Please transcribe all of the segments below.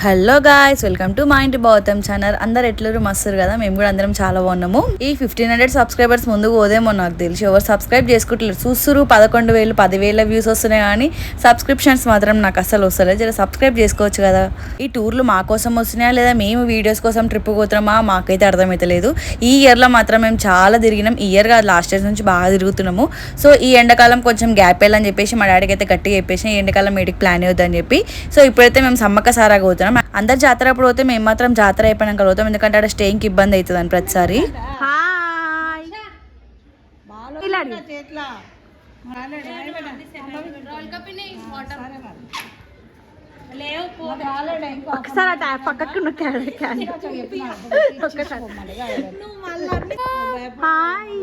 Hello guys welcome to మా ఇంటి బౌతం channel అందరు ఎట్లరు మస్తురు కదా? మేము కూడా అందరం చాలా బాగున్నాము. ఈ ఫిఫ్టీన్ హండ్రెడ్ సబ్స్క్రైబర్స్ ముందుకు పోదేమో నాకు తెలిసి ఎవరు సబ్స్క్రైబ్ చేసుకుంటలేరు. చూస్తురు పదకొండు వేలు పదివేల వ్యూస్ వస్తున్నాయి కానీ సబ్స్క్రిప్షన్స్ మాత్రం నాకు అసలు వస్తలేదు. జర సబ్స్క్రైబ్ చేసుకోవచ్చు కదా? ఈ టూర్లు మా కోసం వస్తున్నాయా? లేదా మేము వీడియోస్ కోసం ట్రిప్ పోతున్నామా? మాకైతే అర్థమవుతలేదు ఈ ఇయర్లో మాత్రం మేము చాలా తిరిగినాం. ఈ ఇయర్ కాదు లాస్ట్ ఇయర్ నుంచి బాగా తిరుగుతున్నాము. సో ఈ ఎండాకాలం కొంచెం గ్యాప్ వెళ్ళని చెప్పేసి మా డాడీకి అయితే గట్టిగా చెప్పేసి ఈ ఎండాకాలం మీటికి ప్లాన్ అవుతుందని చెప్పి. సో ఇప్పుడైతే మేము సమ్మక్క సారాగా పోతున్నాం అందరు జాతర అప్పుడు పోతే మేము మాత్రం జాతర అయిపోయినాక పోతాం. ఎందుకంటే అక్కడ స్టేయింగ్కి ఇబ్బంది అవుతుంది అని ప్రతిసారి. ఒకసారి హాయ్.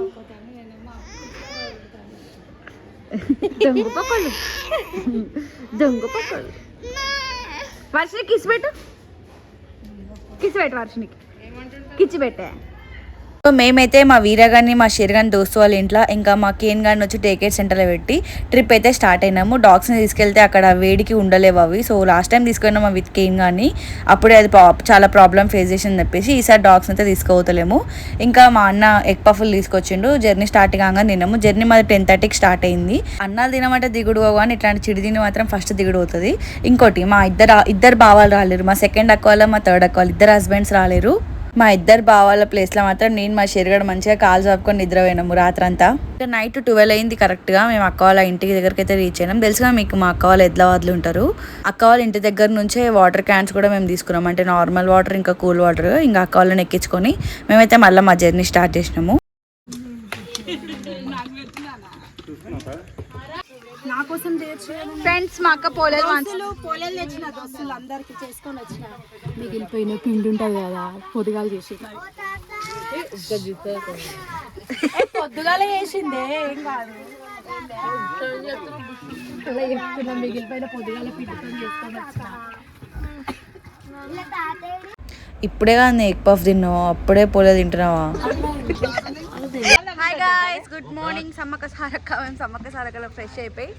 దొంగ పక్కలు. దొంగ పక్కలు. వర్షిని కిస్ పెట్టు. కిస్ పెట్టు వర్షినికి కిచ్చి పెట్టే. సో మేమైతే మా వీరగాన్ని మా షేర్గాని దోస్తు వాళ్ళ ఇంట్లో ఇంకా మా కేన్ గాని వచ్చి టేకేట్ సెంటర్లో పెట్టి ట్రిప్ అయితే స్టార్ట్ అయినాము. డాగ్స్ని తీసుకెళ్తే అక్కడ వేడికి ఉండలేవు అవి. సో లాస్ట్ టైం తీసుకున్నాము విత్ కేన్ కానీ అప్పుడే అది చాలా ప్రాబ్లం ఫేస్ చేసింది చెప్పేసి ఈసారి డాగ్స్ అయితే తీసుకోవతలేము ఇంకా మా అన్న ఎగ్ పఫులు తీసుకొచ్చిండు. జర్నీ స్టార్ట్ కాగానే తిన్నాము. జర్నీ మాది టెన్ థర్టీకి స్టార్ట్ అయింది. అన్నాలు తినమంటే దిగుడు కానీ ఇట్లాంటి చిడి తిని మాత్రం ఫస్ట్ దిగుడు అవుతుంది ఇంకోటి మా ఇద్దరు ఇద్దరు బావాలు రాలేరు. మా సెకండ్ అక్క వాళ్ళ మా థర్డ్ అక్క వాళ్ళు ఇద్దరు హస్బెండ్స్ రాలేరు. మా ఇద్దరు బావాల ప్లేస్లో మాత్రం నేను మా షేరుగడ మంచిగా కాలు చాపుకొని నిద్రపోయినాము రాత్రంతా. ఇంకా నైట్ ట్వెల్వ్ అయింది కరెక్ట్గా మేము అక్క వాళ్ళ ఇంటికి దగ్గరికి అయితే రీచ్ అయినాం తెలుసుగా మీకు మా అక్క వాళ్ళు ఎద్లవాదులు ఉంటారు. అక్క వాళ్ళ ఇంటి దగ్గర నుంచే వాటర్ క్యాన్స్ కూడా మేము తీసుకున్నాం. అంటే నార్మల్ వాటర్ ఇంకా కూల్ వాటర్ ఇంకా అక్క వాళ్ళని ఎక్కించుకొని మేమైతే మళ్ళీ మా జర్నీ స్టార్ట్ చేసినాము. ఫ్రెండ్స్ మా అక్క పోలేదు పోలేలు తెచ్చిన దోస్తులు అందరికి చేసుకొని వచ్చిన. మిగిలిపోయిన పిండి ఉంటది కదా పొద్దుగాలు చేసి పొద్దుగాల చేసిందే ఏం కాదు. అలా చెప్తున్నా మిగిలిపోయిన పొద్దుగాల పిండితో చేసుకొని వచ్చిన. ఇప్పుడే కానీ ఎగ్ పఫ్ తిన్నావు? అప్పుడే పోలే తింటున్నావా? Hi guys good morning Sammakka Sarakka మేము సమ్మక్క సారక్కలో ఫ్రెష్ అయిపోయి.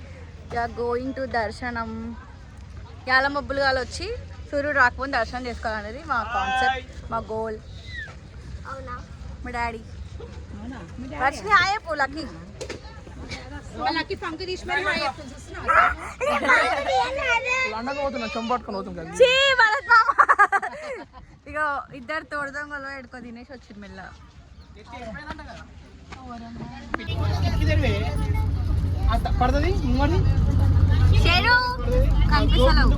గోయింగ్ టు దర్శనం. యాల మబ్బులు గాలు వచ్చి సూర్యుడు రాకపోతే దర్శనం చేసుకోవాలనేది మా కాన్సెప్ట్ మా గోల్ అవునా? మా డాడీ పంకు హాయ్ చీ, భరత్ మామ. ఇగో ఇద్దరు తోడదొంగలు ఎడుకో తినేసి వచ్చింది మెల్ల పడుతుంది. ఇంకోటి చెరు కనిపిస్తలేవు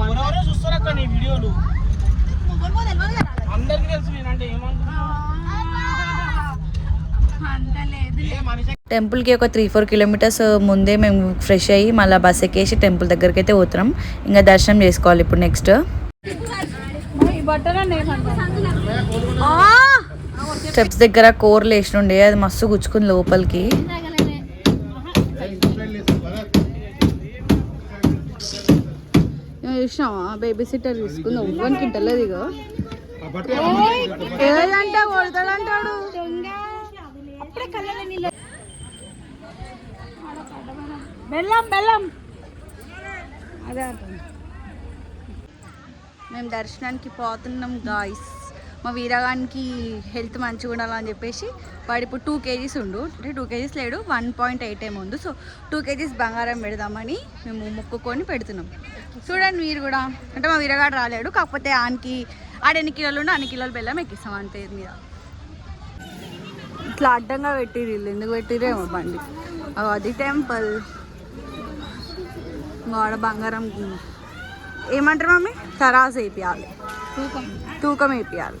ఎవరెవరో చూస్తారు అక్క నీ వీడియోలు. అందరికి తెలుసు నేనంటే ఏమనుకున్నా ఏ మనిషి టెంపుల్కి ఒక త్రీ ఫోర్ కిలోమీటర్స్ ముందే మేము ఫ్రెష్ అయ్యి మళ్ళీ బస్ ఎక్కేసి టెంపుల్ దగ్గరికి అయితే పోతున్నాం. ఇంకా దర్శనం చేసుకోవాలి ఇప్పుడు నెక్స్ట్. స్టెప్స్ దగ్గర కూరలు వేసినుండే అది మస్తు గుచ్చుకుంది లోపలికి. చూసినావా? బేబీ సిట్టర్ తీసుకుంది ఒవ్వనికి ఇంటలేదు ఇగో. ఏదంటే కొడతాడంటాడు? బెల్లం బెల్లం. అదే మేము దర్శనానికి పోతున్నాం గాయస్ మా వీరగానికి హెల్త్ మంచిగా ఉండాలని చెప్పేసి వాడు ఇప్పుడు టూ కేజీస్ ఉండు. అంటే టూ కేజీస్ లేడు వన్ పాయింట్ ఎయిట్ ఏమో ఉంది సో టూ కేజీస్ బంగారం పెడదామని మేము మొక్కుకొని పెడుతున్నాం. చూడండి మీరు కూడా. అంటే మా వీరగాడు రాలేడు కాకపోతే ఆనికి ఆడ ఎన్ని కిలోలు ఉండే అన్ని కిలోలు బెల్లం ఎక్కిస్తాం అంతే మీద. ఇట్లా అడ్డంగా పెట్టిరు ఎందుకు పెట్టిరేమో బండి. అది టెంపుల్. వాడ బంగారం ఏమంటారు మమ్మీ తరాజు వేపియాలి తూకం వేపియాలి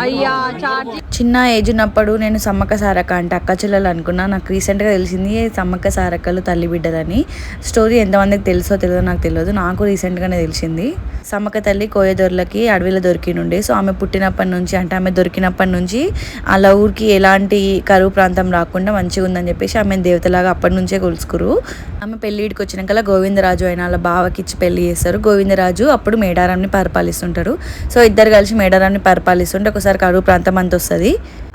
అయ్యా చార్జ్ చిన్న ఏజ్ ఉన్నప్పుడు నేను సమ్మక్క సారక్క అంటే అక్క చెల్లెలు అనుకున్నా. నాకు రీసెంట్గా తెలిసింది సమ్మక్క సారక్కలు తల్లి బిడ్డదని స్టోరీ ఎంతమందికి తెలుసో తెలియదో నాకు తెలియదు. నాకు రీసెంట్గానే తెలిసింది. సమ్మక్క తల్లి కోయదొరలకి అడవిలో దొరికినుండే. సో ఆమె పుట్టినప్పటి నుంచి అంటే ఆమె దొరికినప్పటి నుంచి అలా ఊరికి ఎలాంటి కరువు ప్రాంతం రాకుండా మంచిగా ఉందని చెప్పేసి ఆమె దేవతలాగా అప్పటి నుంచే కొలుసుకురు. ఆమె పెళ్ళిడికి వచ్చినాక గోవిందరాజు అయిన వాళ్ళ బావకి ఇచ్చి పెళ్ళి చేస్తారు. గోవిందరాజు అప్పుడు మేడారాన్ని పరిపాలిస్తుంటారు. సో ఇద్దరు కలిసి మేడారాన్ని పరిపాలిస్తుంటే ఒకసారి కరువు ప్రాంతం అంత వస్తుంది.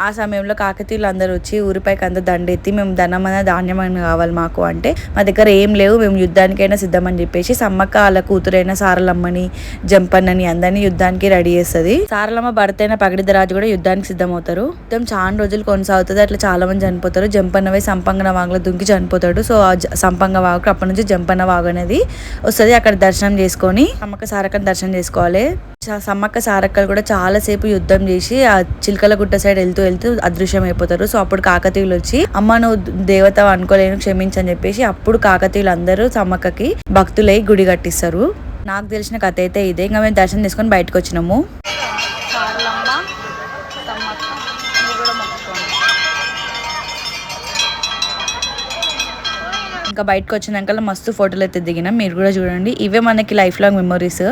ఆ సమయంలో కాకతీయులు అందరూ వచ్చి ఊరిపైకి అంత దండెత్తి మేము ధనమైన ధాన్యమైన కావాలి మాకు అంటే మా దగ్గర ఏం లేవు మేము యుద్ధానికైనా సిద్ధమని చెప్పేసి సమ్మక్క వాళ్ళ కూతురైన సారలమ్మని జంపన్నని అందరినీ యుద్ధానికి రెడీ చేస్తుంది. సారలమ్మ భర్త అయిన పగడిదరాజు కూడా యుద్ధానికి సిద్ధమవుతారు. యుద్ధం చాలా రోజులు కొనసాగుతుంది. అట్లా చాలా మంది చనిపోతారు. జంపన్నవై సంపంగన వాగులో దుంకి చనిపోతాడు. సో ఆ సంపంగ వాగు అప్పటి నుంచి జంపన్న వాగు అనేది వస్తుంది. అక్కడ దర్శనం చేసుకొని సమ్మక్క సారకని దర్శనం చేసుకోవాలి. సమ్మక్క సారక్కలు కూడా చాలాసేపు యుద్ధం చేసి ఆ చిలకల గుట్ట సైడ్ వెళ్తూ వెళ్తూ అదృశ్యం అయిపోతారు సో అప్పుడు కాకతీయులు వచ్చి అమ్మ నువ్వు దేవత అనుకోలేను క్షమించని చెప్పేసి అప్పుడు కాకతీయులు అందరూ సమ్మక్కకి భక్తులై గుడి కట్టిస్తారు. నాకు తెలిసిన కథ అయితే ఇదే. ఇంకా మేము దర్శనం చేసుకొని బయటకు వచ్చినాము. ఇంకా బయటకు వచ్చినాక మస్తు ఫోటోలు అయితే దిగినాం. మీరు కూడా చూడండి. ఇవే మనకి లైఫ్ లాంగ్ మెమరీస్.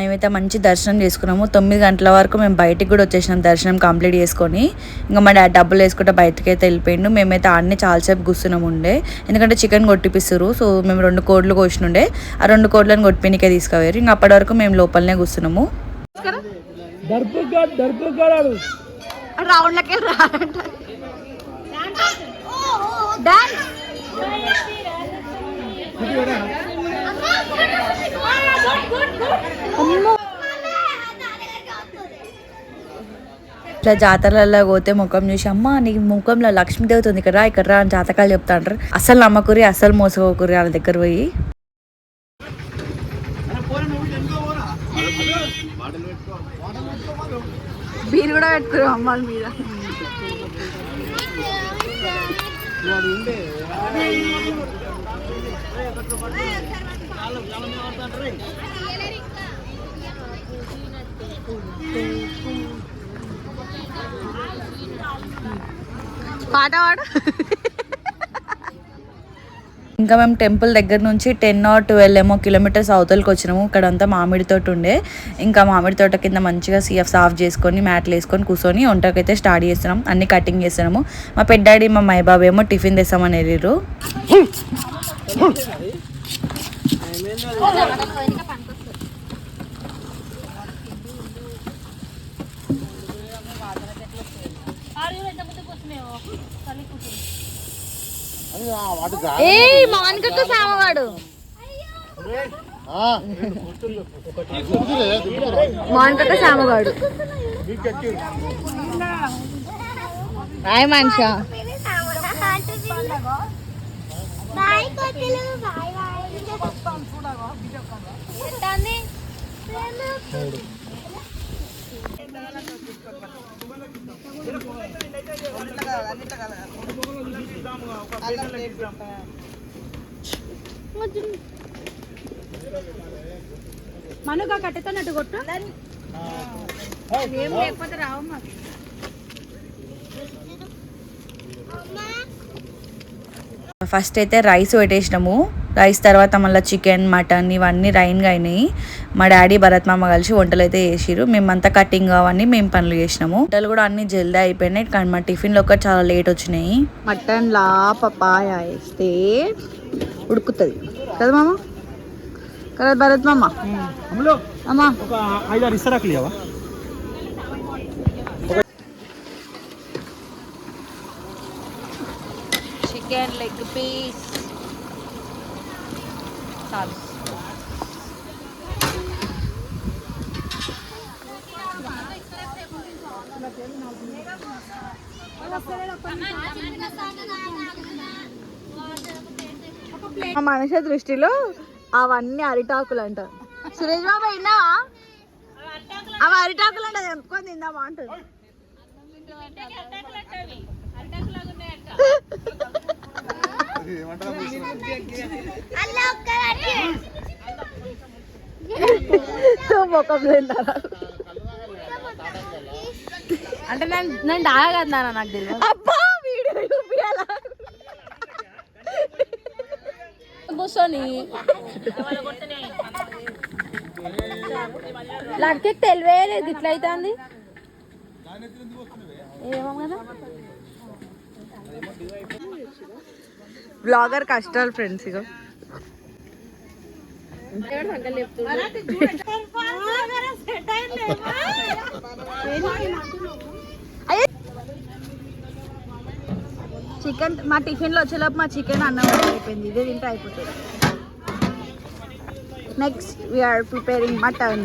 మేమైతే మంచి దర్శనం చేసుకున్నాము. తొమ్మిది గంటల వరకు మేము బయటికి కూడా వచ్చేసినాం దర్శనం కంప్లీట్ చేసుకొని. ఇంకా మా డాడీ డబ్బులు వేసుకుంటే బయటకి అయితే వెళ్ళిపోయిండు. మేమైతే ఆడనే చాలాసేపు కూర్చున్నాం ఉండే. ఎందుకంటే చికెన్ కొట్టిపిస్తారు సో మేము రెండు కోడ్లు కోసినుండే ఆ రెండు కోడ్లను కొట్టిపినికే తీసుకుపోయారు. ఇంకా అప్పటి వరకు మేము లోపలనే కూర్చున్నాము. రౌండ్లకి డాన్స్. ఇట్లా జాతరలలో పోతే ముఖం చూసి అమ్మ నీ ముఖంలో లక్ష్మీదేవత ఉంది ఇక్కడ ఇక్కడ రా అని జాతకాలు చెప్తాంటారు అసలు నమ్మకూరి అసలు మోసపోకురి వాళ్ళ దగ్గర పోయి. మీరు కూడా పెట్టుకురు అమ్మాల మీద. పాట పాడు. ఇంకా మేము టెంపుల్ దగ్గర నుంచి టెన్ ఆర్ ట్వెల్వ్ ఏమో కిలోమీటర్స్ అవతలకి వచ్చినాము. ఇక్కడ అంతా మామిడి తోట ఉండే. ఇంకా మామిడి తోట కింద మంచిగా సీఎఫ్ సాఫ్ చేసుకొని మ్యాట్లు వేసుకొని కూర్చొని వంటకైతే స్టార్ట్ చేస్తున్నాం. అన్ని కటింగ్ చేస్తున్నాము. మా పెద్దాడి మా మైబాబు ఏమో టిఫిన్ తెస్తామని వెళ్ళిర్రు ఏ మానికకు సామవాడు. మానికకు సామవాడు. రాయ్ మనిషి. బాయ్ కోతిలు బాయ్ బాయ్ మనుగా కట్టెతోనట్టు కొట్టు. ఏం లేకపోతే రావు ఫస్ట్ అయితే రైస్ పెట్టేసినాము. రైస్ తర్వాత మళ్ళీ చికెన్ మటన్ ఇవన్నీ రైన్గా అయినాయి. మా డాడీ భరత్ మామ కలిసి వంటలు అయితే చేసిరు మేమంతా కటింగ్ అవన్నీ మేము పనులు చేసినాము. వంటలు కూడా అన్ని జల్దీ అయిపోయినాయి. కానీ మా టిఫిన్లో ఒకటి చాలా లేట్ వచ్చినాయి. మటన్ లా పపాయ వేస్తే ఉడుకుతుంది. కదా మామ? కదా భరత్ మామ? అమ్మా. చికెన్ లెగ్ పీస్ చాలు మనిషి దృష్టిలో అవన్నీ అరిటాకులు అంట సురేష్ బాబు విన్నావా? అవి అరిటాకులు అంటే తెంపుకొని తిందామా అంటుంది అలా ఒక్కదాన్ని ముఖం తింటారా అంటే నేను నేను తాగా కదా నాకు తెలియదు. అబ్బా వీడియో చూపియాలా? కూర్చొని. లడ్కి తెలివే లేదు ఇట్లా అవుతుంది ఏమో కదా. బ్లాగర్ కష్టాలు ఫ్రెండ్స్ ఇక చికెన్ మా టిఫిన్లో వచ్చేలోపు మా చికెన్ అన్నం అయిపోయింది. ఇదే తింటే అయిపోతుంది. నెక్స్ట్ వీఆర్ ప్రిపేరింగ్ మటన్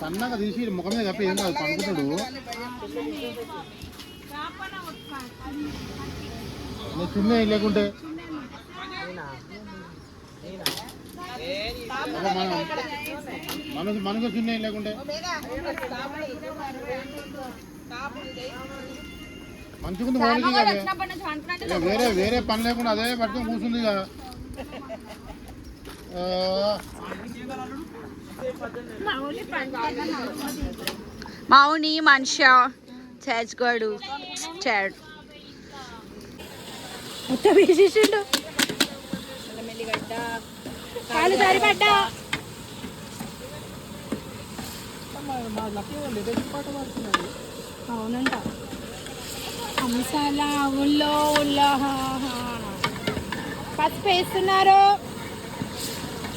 సన్నగా తీసి ముఖం మీద కప్పి ఏం కాదు పండుకుంటాడు. చిన్న లేకుంటే? మనసు మనసు చిన్న లేకుంటే? మంచిగుంది మౌలిక వేరే వేరే పని లేకుండా అదే పట్టుకొని కూర్చుంది ఇక. ఆ, మౌని మనిషి చేర్చుకోడు చేడు మొత్తం వేసేసిండు. కాలు సరిపడ్డా అవునంట. హంసలా ఉల్లో ఉల్లాహ. పసుపు వేస్తున్నారు.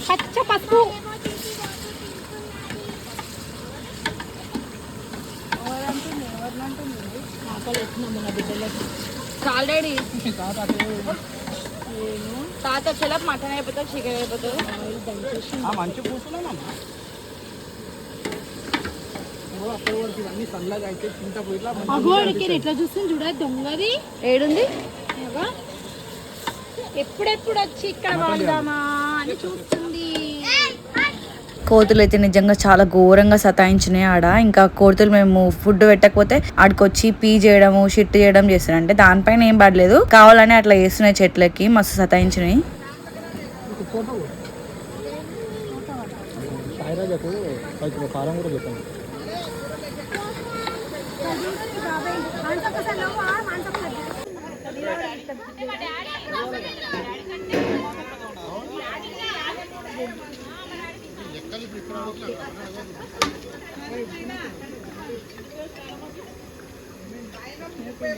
పచ్చ పసుపు. ఆల్రెడీ తాత వచ్చేలోపు మటన్ అయిపోతుంది చికెన్ అయిపోతుంది. మంచి ఎట్లా చూస్తుంది చూడ దొంగది. ఏడుంది? ఎప్పుడెప్పుడు వచ్చి ఇక్కడ వాడదామా అని చూస్తుంది. కోతులు అయితే నిజంగా చాలా ఘోరంగా సతాయించినాయి ఆడ. ఇంకా కోతులు మేము ఫుడ్ పెట్టకపోతే ఆడికొచ్చి పీ చేయడము షిట్ చేయడం చేస్తున్నాయి అంటే దానిపైన ఏం పడలేదు. కావాలని అట్లా చేస్తున్నాయి చెట్లకి. మస్తు సతాయించినాయి. Thank you.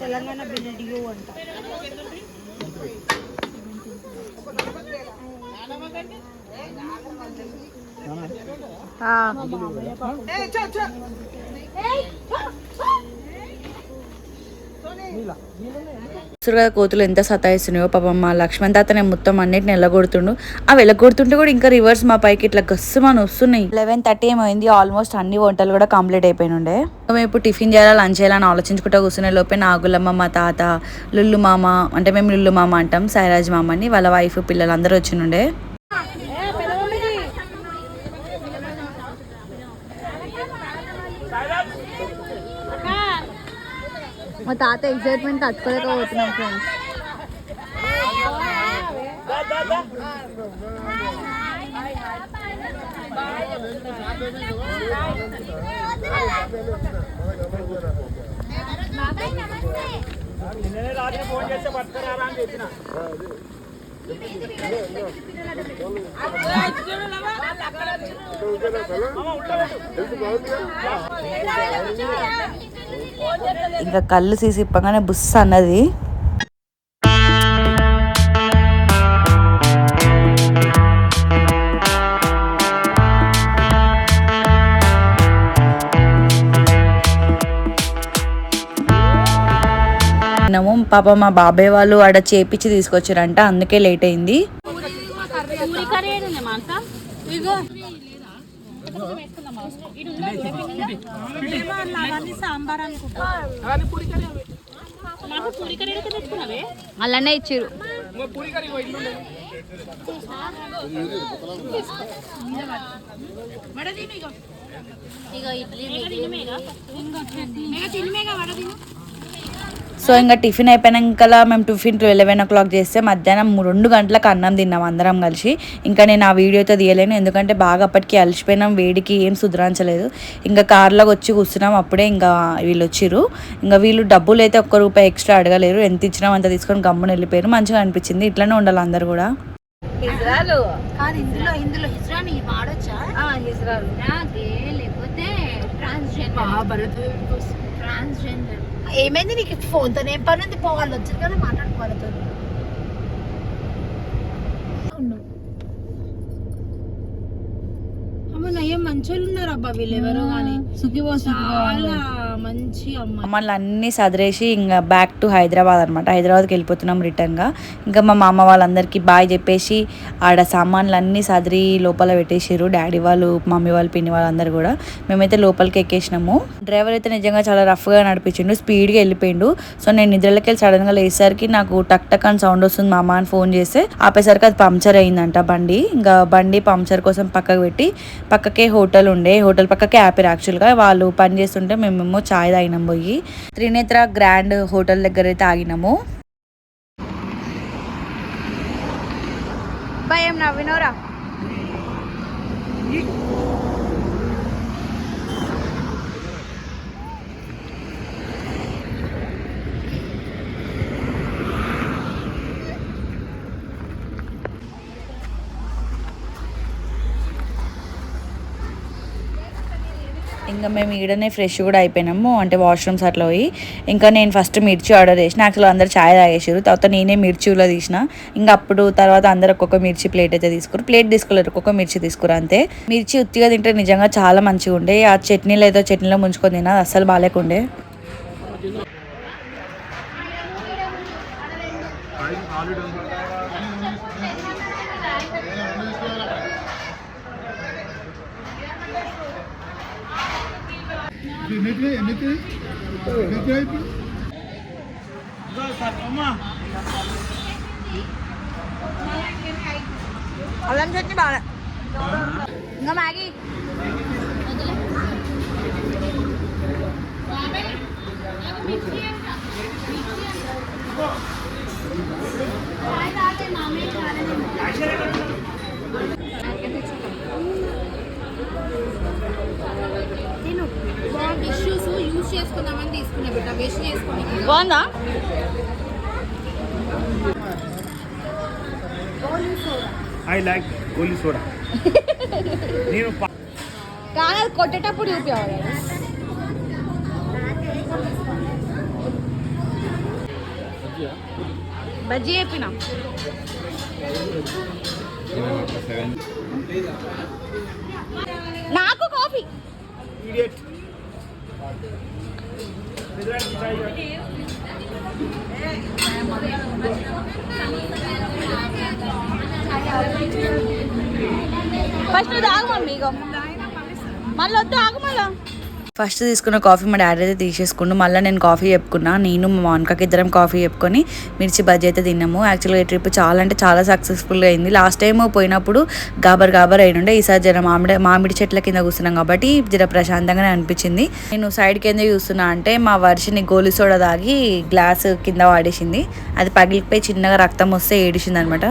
తెలంగాణ బిల్డియో అంట కదా కోతులు ఎంత సతాయిస్తున్నాయో పాపం మా లక్ష్మణ్ తాతనే మొత్తం అన్నిటిని వెళ్ళగొడుతుండు ఆ వెళ్ళగొడుతుంటే కూడా ఇంకా రివర్స్ మా పైకి ఇట్లా గస్సుమని వస్తున్నాయి. లెవెన్ థర్టీ ఏమైంది? ఆల్మోస్ట్ అన్ని వంటలు కూడా కంప్లీట్ అయిపోయినుండే. మేము ఇప్పుడు టిఫిన్ చేయాలా లంచ్ చేయాలని ఆలోచించుకుంటూ కూర్చునే లోపే నాగులమ్మ మా తాత లుల్లు మామ అంటే మేము లుల్లు మామ అంటాం సాయిరాజ్ మామని వాళ్ళ వైఫ్ పిల్లలు అందరూ వచ్చినుండే. మా తాత ఎగ్జైట్మెంట్ తట్టుకోలేకపోతున్నాం ఫ్రెండ్స్ బాబాయ్ నమస్తే నిన్ననే రాత్రి ఫోన్ చేస్తే పట్టుకురారా అని చెప్పిన మామ, ఉంటా పెట్టు. ఇంకా కళ్ళు తీసి ఇప్పగానే బుస్ అన్నది పాప మా బాబాయ్ వాళ్ళు ఆడ చేపించి తీసుకొచ్చారంట అందుకే లేట్ అయింది. అలానే ఇచ్చారు. సో ఇంకా టిఫిన్ అయిపోయినాక మేము టిఫిన్ లెవెన్ ఓ క్లాక్ చేస్తే మధ్యాహ్నం రెండు గంటలకు అన్నం తిన్నాం అందరం కలిసి. ఇంకా నేను ఆ వీడియోతో తీయలేను ఎందుకంటే బాగా అప్పటికి అలసిపోయినాం వేడికి ఏం సుధరాంచలేదు. ఇంకా కార్లోకి వచ్చి కూర్చున్నాం అప్పుడే ఇంకా వీళ్ళు వచ్చిర్రు. ఇంకా వీళ్ళు డబ్బులు అయితే ఒక్క రూపాయి ఎక్స్ట్రా అడగలేరు ఎంత ఇచ్చినాం అంత తీసుకొని గమ్మున వెళ్ళిపోయారు. మంచిగా అనిపించింది ఇట్లానే ఉండాలి అందరు కూడా. కాదు ఇందులో ఇందులో హిజ్రాని వాడొచ్చా లేకపోతే ట్రాన్స్జెండర్ ట్రాన్స్జెండర్ ఏమైంది నీకు ఫోన్తో ఏం పని ఉంది పోవాలి వచ్చింది కదా మాట్లాడుకోవాలతో అమ్మ నయ్యం మంచోళ్ళు ఉన్నారు అబ్బా కానీ చాలా మంచి అమ్మాయి. సామాన్లు అన్నీ సదిరేసి ఇంకా బ్యాక్ టు హైదరాబాద్ అనమాట హైదరాబాద్కి వెళ్ళిపోతున్నాం రిటర్న్గా ఇంకా మా మామ వాళ్ళందరికీ బాయ్ చెప్పేసి ఆడ సామాన్లు అన్నీ సదిరి లోపల పెట్టేసారు డాడీ వాళ్ళు మమ్మీ వాళ్ళు పిన్ని వాళ్ళందరూ కూడా. మేమైతే లోపలికి ఎక్కేసినాము. డ్రైవర్ అయితే నిజంగా చాలా రఫ్గా నడిపించిండు. స్పీడ్గా వెళ్ళిపోయిండు. సో నేను నిద్రలోకి వెళ్ళి సడన్గా లేసరికి నాకు టక్ టక్ అని సౌండ్ వస్తుంది. మా అమ్మ అని ఫోన్ చేస్తే ఆపేసరికి అది పంక్చర్ అయిందంట బండి. ఇంకా బండి పంక్చర్ కోసం పక్కకు పెట్టి పక్కకే హోటల్ ఉండే. హోటల్ పక్క ఆపారు యాక్చువల్గా వాళ్ళు పని చేస్తుంటే మేమేమో చాయ్ తాగినాం పోయి. త్రినేత్ర గ్రాండ్ హోటల్ దగ్గర అయితే భయం నవ్వినోరా? ఇంకా మేము ఈడనే ఫ్రెష్ కూడా అయిపోయినాము. అంటే వాష్రూమ్స్ అట్లా పోయి ఇంకా నేను ఫస్ట్ మిర్చి ఆర్డర్ చేసిన. యాక్చువల్ అందరు ఛాయ్ తాగేసారు తర్వాత నేనే మిర్చిలో తీసిన. ఇంకా అప్పుడు తర్వాత అందరు ఒక్కొక్క మిర్చి ప్లేట్ అయితే తీసుకురు ప్లేట్ తీసుకోలేరు. ఒక్కొక్క మిర్చి తీసుకురు అంతే. మిర్చి ఉత్తిగా తింటే నిజంగా చాలా మంచిగా ఉండే ఆ చట్నీలో అయితే చట్నీలో ముంచుకొని తిన్నా అసలు అస్సలు బాగాలేకుండే ఎన్నికి ఎన్నికి ఎన్నికి అయిపోయి అల్లం చట్నీ బాగా ఇంకా మ్యాగీ టిష్యూస్ యూజ్ చేసుకుందామని తీసుకున్నా బిడ్డ. వేస్ట్ చేసుకుని బాగుందా? I like goli soda. నేను కానీ అది కొట్టేటప్పుడు చూపించాలి బజ్జీ చెప్పిన. నాకు కాఫీ. ఫస్ట్ నువ్వు తాగు మమ్మీ ఇగో. మళ్ళీ వద్దు ఆగు మళ్ళా. ఫస్ట్ తీసుకున్న కాఫీ మా డాడీ అయితే తీసేసుకుండు. మళ్ళీ నేను కాఫీ చెప్పుకున్నా. నేను మా మానకకి ఇద్దరం కాఫీ చెప్పుకొని మిర్చి బజ్జీ అయితే తిన్నాము. యాక్చువల్గా ఈ ట్రిప్ చాలా అంటే చాలా సక్సెస్ఫుల్గా అయింది. లాస్ట్ టైం పోయినప్పుడు గాబర్ గాబర్ అయినుండే. ఈసారి జర మామిడి మామిడి చెట్ల కింద కూర్చున్నాం కాబట్టి జర ప్రశాంతంగానే అనిపించింది. నేను సైడ్ కింద చూస్తున్నా అంటే మా వర్షిని గోలి సోడా తాగి గ్లాస్ కింద వాడేసింది. అది పగిలిపోయి చిన్నగా రక్తం వస్తే ఏడిసింది అనమాట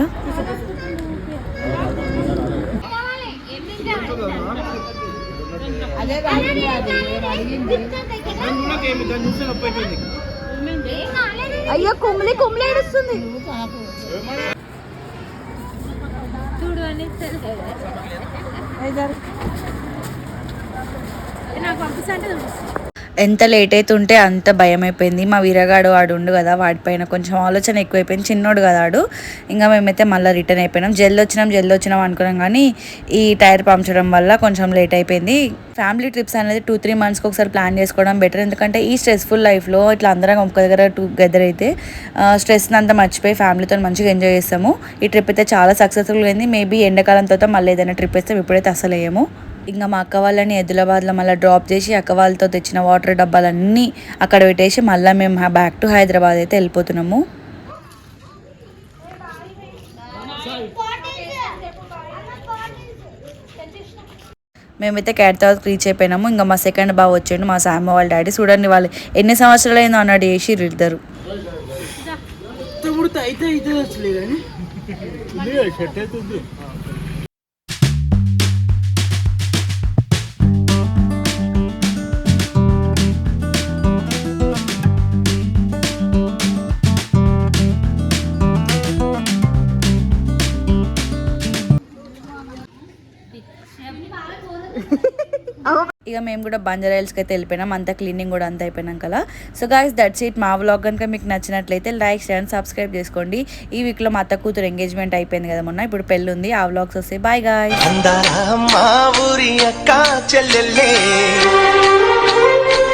నాకేమి దాన్ని చూస్తే నొప్పి అయిపోయింది అయ్యో కుమ్లి కుమ్లి ఏడుస్తుంది ఎంత లేట్ అవుతుంటే అంత భయం అయిపోయింది మా వీరగాడు వాడు ఉండు కదా వాడిపైన కొంచెం ఆలోచన ఎక్కువైపోయింది. చిన్నోడు కదా వాడు ఇంకా మేమైతే మళ్ళీ రిటర్న్ అయిపోయినాం. జల్ది వచ్చినాం జల్ది వచ్చినాం అనుకున్నాం కానీ ఈ టైర్ పంచడం వల్ల కొంచెం లేట్ అయిపోయింది. ఫ్యామిలీ ట్రిప్స్ అనేది టూ త్రీ మంత్స్కి ఒకసారి ప్లాన్ చేసుకోవడం బెటర్ ఎందుకంటే ఈ స్ట్రెస్ఫుల్ లైఫ్లో ఇట్లా అందరం ఒక దగ్గర టుగెదర్ అయితే స్ట్రెస్ అంతా మర్చిపోయి ఫ్యామిలీతో మంచిగా ఎంజాయ్ చేస్తాము. ఈ ట్రిప్ అయితే చాలా సక్సెస్ఫుల్ అయింది. మేబీ ఎండాకాలం తర్వాత మళ్ళీ ఏదైనా ట్రిప్ వేస్తాం. ఇప్పుడైతే అసలు వేయము. ఇంకా మా అక్క వాళ్ళని ఎదిలాబాద్లో మళ్ళీ డ్రాప్ చేసి అక్క వాళ్ళతో తెచ్చిన వాటర్ డబ్బాలన్నీ అక్కడ పెట్టేసి మళ్ళీ మేము బ్యాక్ టు హైదరాబాద్ అయితే వెళ్ళిపోతున్నాము. మేమైతే క్యాట్ రీచ్ అయిపోయినాము. ఇంకా మా సెకండ్ బావ వచ్చిండు మా సామ వాళ్ళ డాడీ చూడండి వాళ్ళు ఎన్ని సంవత్సరాలు అయిందో అన్నాడు చేసి ఇద్దరు. అయితే ఇక మేము కూడా బంజారా హిల్స్కి అయితే వెళ్ళిపోయినాం. అంతా క్లీనింగ్ కూడా అంతా అయిపోయినాం కదా. సో గాయస్ దట్స్ ఇట్ మా వ్లాగ్ కనుక మీకు నచ్చినట్లయితే లైక్ షేర్ అండ్ సబ్స్క్రైబ్ చేసుకోండి. ఈ వీక్లో మా అత్త కూతురు ఎంగేజ్మెంట్ అయిపోయింది కదా మొన్న. ఇప్పుడు పెళ్ళి ఉంది. ఆ వ్లాగ్స్ వస్తాయి బాయ్ గాయ్